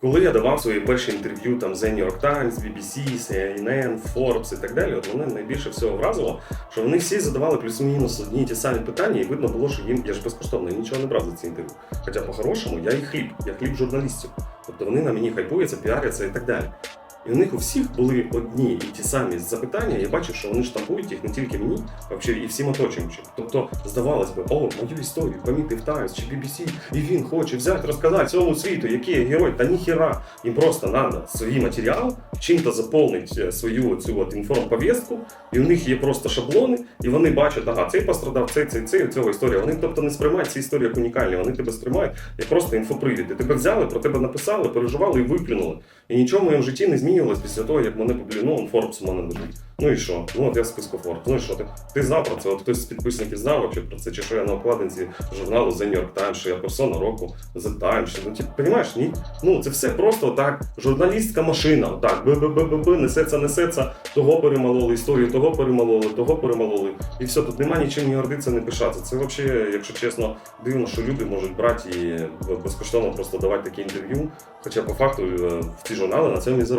Коли я давав свої перші інтерв'ю там The New York Times, BBC, CNN, Forbes і так далі, от мене найбільше всього вразило, що вони всі задавали плюс-мінус одні і ті самі питання, і видно було, що їм я ж безкоштовно нічого не брав за ці інтерв'ю. Хоча по-хорошому я і хліб, я хліб журналістів. Тобто вони на мені хайпуються, піаряться і так далі. І у них у всіх були одні і ті самі запитання. Я бачив, що вони штампують їх не тільки мені, а взагалі і всім оточуючим. Тобто, здавалось би, о, мою історію помітив Times чи BBC, і він хоче взяти, розказати цьому світу, який я герой, та ніхіра. Їм просто треба свій матеріал, чим-то заповнити свою цю от інформповістку, і у них є просто шаблони, і вони бачать, ага, цей пострадав, цей, цей, цей, цього історія. Вони тобто не сприймають ці історії як унікальні, вони тебе сприймають як просто інфопривід. І тебе взяли, про тебе написали, переживали і викинули. І нічого в моєму житті не змінювалось після того, як мене публі... ну, у мене лежить. Ну і що? Ну от я в списку Forbes. Ну і що? Ти, ти знав про це? От хтось з підписників знав вообще про це, чи що я на обкладинці журналу The New York Times, що я персона року, The Times. Ну, ти розумієш, ні? Ну це все просто так. Журналістська машина. Так, б-б-б-б, несеться, несеться, того перемололи, історію того перемололи, того перемололи. І все, тут нема нічим ні гордитися, не пишатися. Це взагалі, якщо чесно, дивно, що люди можуть брати і безкоштовно просто давати такі інтерв'ю. Хоча по факту е, в ті журнали на цьому і заробляють.